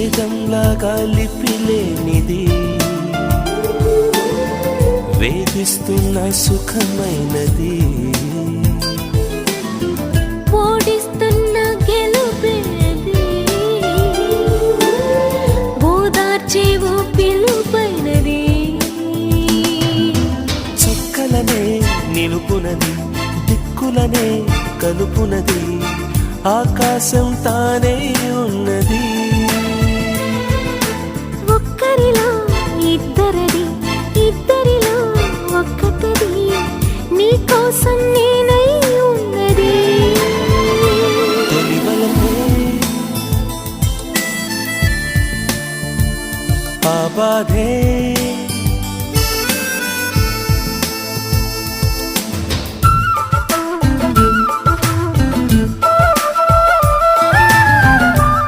వేదంలాగా లిపిలేనిది వేధిస్తున్న సుఖమైనది. ఓడిస్తున్న గెలుపేది. ఓదార్చేవో పిలుపైనది చుక్కలనే నిలుపునది దిక్కులనే కలుపునది. ఆకాశం తానే ఉన్నది. నీ కోసం నేనై ఉన్నది. ఆ బాధే